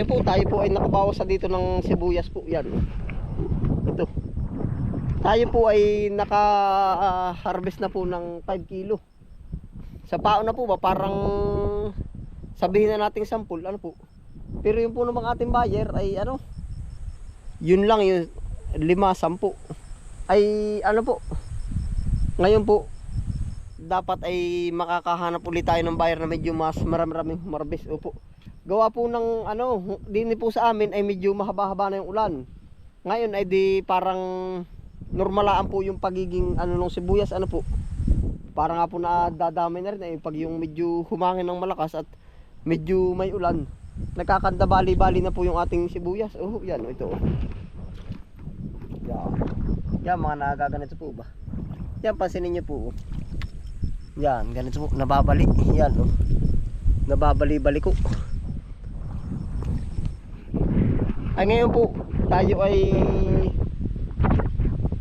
Ayan po, tayo po ay nakabawas sa dito ng sibuyas po. Yan. Ito. Tayo po ay naka-harvest na po ng 5 kilo. Sa pao na po ba, parang sabihin na nating sampul, ano po. Pero yung po ng ating buyer ay ano, yun lang yun, lima, sampu. Ay ano po, ngayon po, dapat ay makakahanap ulit tayo ng buyer na medyo mas marami-raming humarbis. Opo. Gawa po ng ano, din po sa amin ay medyo mahaba-haba na yung ulan. Ngayon ay di parang normalaan po yung pagiging ano ng sibuyas ano po. Para nga po na dadamay na rin ay pag yung medyo humangin ng malakas at medyo may ulan. Nagkakanda bali-bali na po yung ating sibuyas. Oh, yan oh, ito. Oh. Yan. Yan mga nagaganito po ba? Yan pansinin niyo po. oh. Yan, ganito po, nababali. Yan, oh. Nababali-bali ko. Ay ngayon po, tayo ay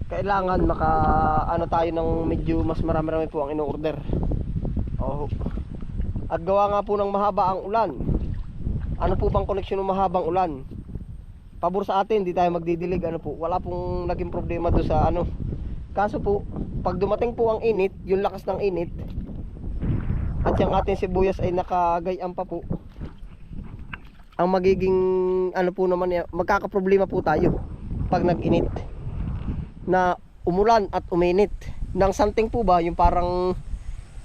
kailangan maka ano tayo ng medyo mas marami-rami po ang ino-order. Oh. At gawa nga po ng mahaba ang ulan. Ano po bang koneksyon ng mahabang ulan? Pabor sa atin, di tayo magdidilig ano po. Wala pong naging problema do sa ano. Kaso po, pag dumating po ang init, yung lakas ng init, at yung ating sibuyas ay nakagayaan pa po, ang magiging ano po naman magkakaproblema po tayo pag nag-init na umulan at uminit. Nang santing po ba, yung parang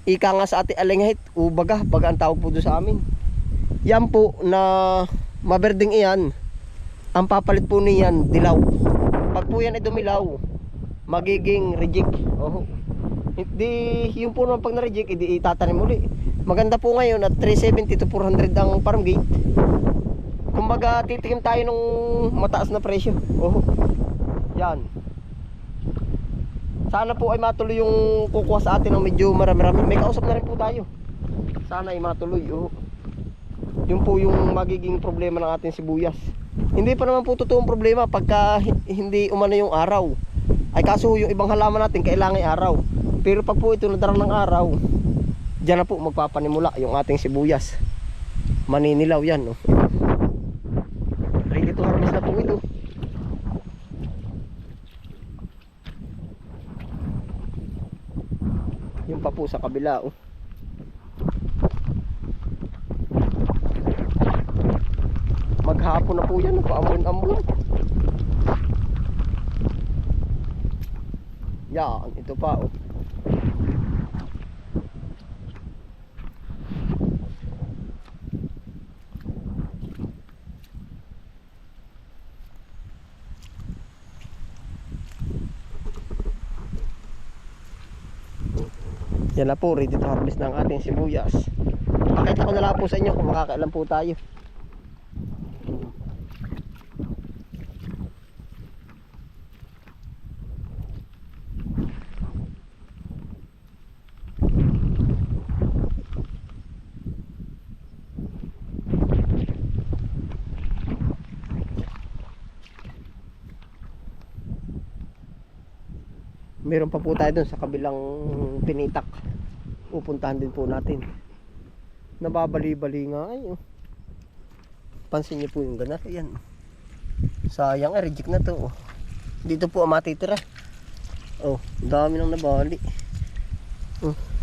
ika nga sa ating alingahit, ubaga, baga ang tawag po doon sa amin. Yan po na maberding iyan, ang papalit po niyan, dilaw. Pag po yan ay dumilaw, magiging reject. Oh. Hindi, yung po naman pag na-reject, hindi itatanim uli. Maganda po ngayon at 370 to 400 ang farm gate. Kumbaga, titikim tayo nung mataas na presyo. Oh. Yan. Sana po ay matuloy yung kukuha sa atin ng medyo marami-rami. May kausap na rin po tayo. Sana ay matuloy. Oh. Yun po yung magiging problema ng ating sibuyas. Hindi pa naman po totoong problema pagka hi- hindi umano yung araw. Ay kaso yung ibang halaman natin kailangan ay araw. Pero pag po ito nadarang ng araw, diyan na po magpapanimula yung ating sibuyas. Maninilaw yan. Oh. Ready to harvest na po ito. Yung pa sa kabila oh. Maghapon na po yan, paambon-ambon. Yan, ito pa oh. Yan na po, ready to harvest ng ating sibuyas. Pakita ko na lang po sa inyo kung makakailan po tayo. Meron pa po tayo dun sa kabilang pinitak. Pupuntahan din po natin. Nababali-bali nga ay. oh. Pansin niyo po yung ganar. Ayan. Sayang eh, reject na to. oh. Dito po ang matitira. Oh, dami nang nabali. Oh.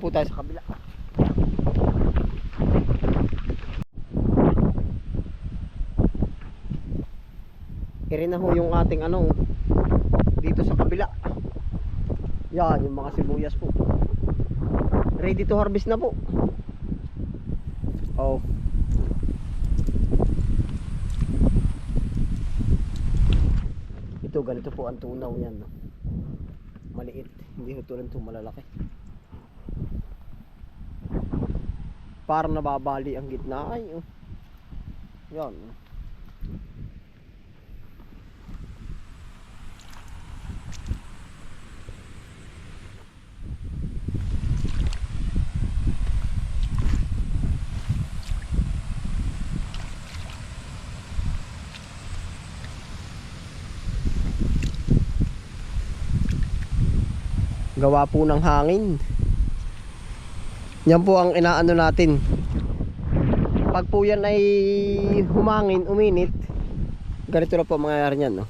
Doon po tayo sa kabila. Irin na ho yung ating ano dito sa kabila. Yan, yung mga sibuyas po. Ready to harvest na po. Oh. Ito, ganito po ang tunaw yan. No? Maliit. Hindi tulad ito malalaki. para nababali ang gitna. Ay oh. yan. Gawa po ng hangin yan po ang inaano natin. Pag po yan ay humangin, uminit ganito na po ang mangyayari niyan no?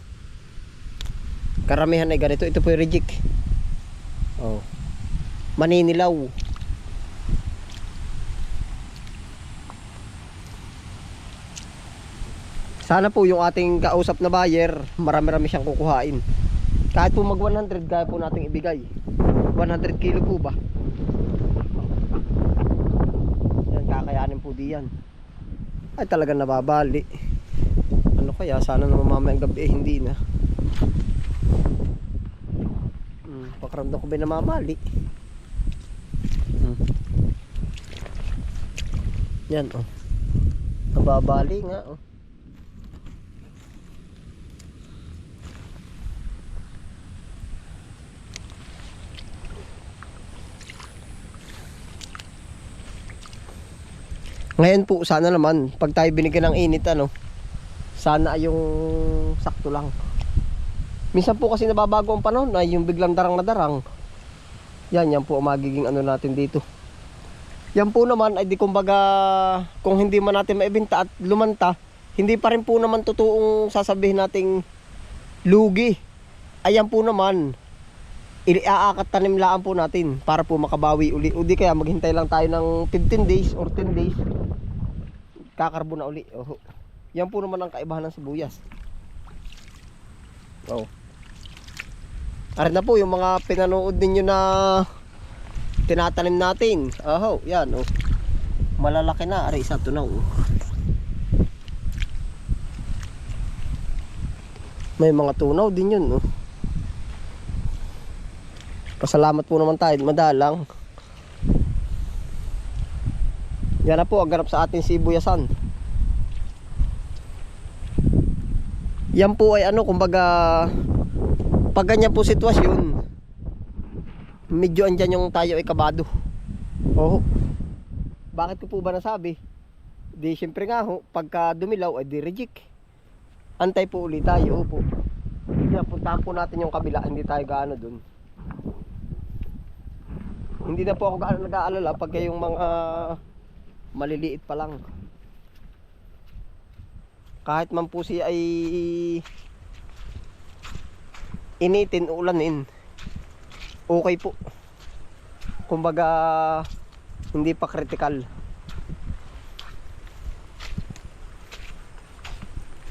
karamihan ay ganito. Ito po yung reject. Oh. maninilaw. Sana po yung ating kausap na buyer marami-rami siyang kukuhain. Kahit po mag 100 kaya po nating ibigay. 100 kilo po ba yan kakayanin po diyan ay talagang nababali. Ano kaya sana naman mamayang gabi eh, hindi na. Hmm, pakaramdam ko ba namamali? Hmm. yan oh. Nababali nga oh Ngayon po, sana naman, pag tayo binigyan ng init, ano, sana yung sakto lang. Minsan po kasi nababago ang panahon ay yung biglang darang na darang. Yan, yan po ang magiging ano natin dito. Yan po naman ay di kumbaga kung hindi man natin maibenta at lumanta, hindi pa rin po naman totoong sasabihin nating lugi. Ayan po naman, iaakat tanim laan po natin para po makabawi uli. O di kaya maghintay lang tayo ng 15 days or 10 days. Kakarbo na uli. Oh. Yan po naman ang kaibahan ng sibuyas. Oh. Arin na po yung mga pinanood ninyo na tinatanim natin. Oh, yan oh. Malalaki na, ari isa tunaw. Oh. May mga tunaw din yun, oh. Pasalamat po naman tayo, madalang. Yan na po, ang ganap sa ating sibuyasan. Yan po ay ano, kumbaga, pag ganyan po sitwasyon, medyo andyan yung tayo ay kabado. Oo. Bakit ko po ba nasabi? Di syempre nga ho, pagka dumilaw ay di reject. Antay po ulit tayo, opo. Yan, puntahan po natin yung kabila, hindi tayo gaano dun. Hindi na po ako gaano nag-aalala pag yung mga maliliit pa lang. Kahit man po siya ay initin, ulanin, okay po. Kumbaga, hindi pa critical.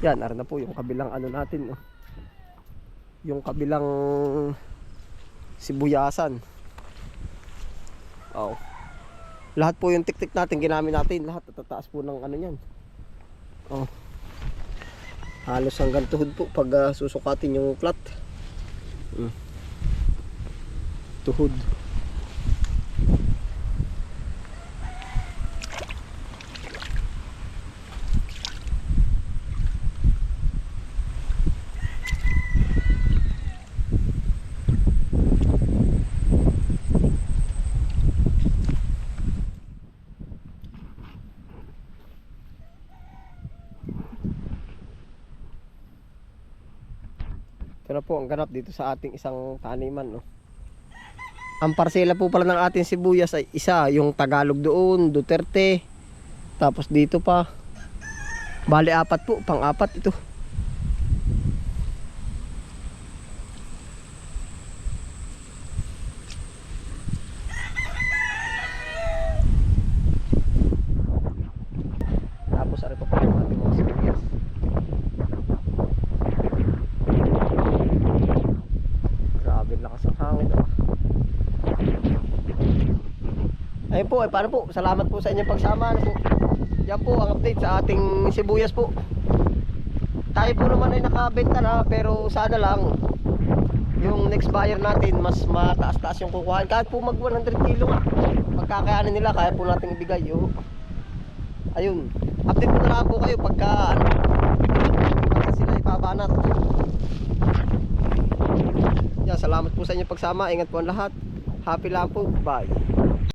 Yan, ara na po yung kabilang ano natin. Oh. Yung kabilang sibuyasan. Oo. Lahat po yung tiktik natin, ginamit natin. Lahat tataas po ng ano yan. Oh. Halos hanggang tuhod po pag ah, susukatin yung plat. Mm. Tuhod. Ito na po ang ganap dito sa ating isang taniman. No? Ang parsela po pala ng ating sibuyas ay isa, yung Tagalog doon, Duterte. Tapos dito pa. Bali apat po, pang apat ito. Tapos ano pa po yung ating mga sibuyas. Grabe lakas ang hangin ah. Ayun po, eh, paano po? Salamat po sa inyong pagsama. Ano po? Yan po ang update sa ating sibuyas po. Tayo po naman ay nakabenta na pero sana lang yung next buyer natin mas mataas-taas yung kukuhaan. Kahit po mag 100 kilo nga. Pagkakayanin nila, kaya po natin ibigay. Oh. Ayun. Update ko na lang po kayo pagka ano, pagka sila ipabanat. Yan, salamat po sa inyong pagsama. Ingat po ang lahat. Happy lang po. Bye.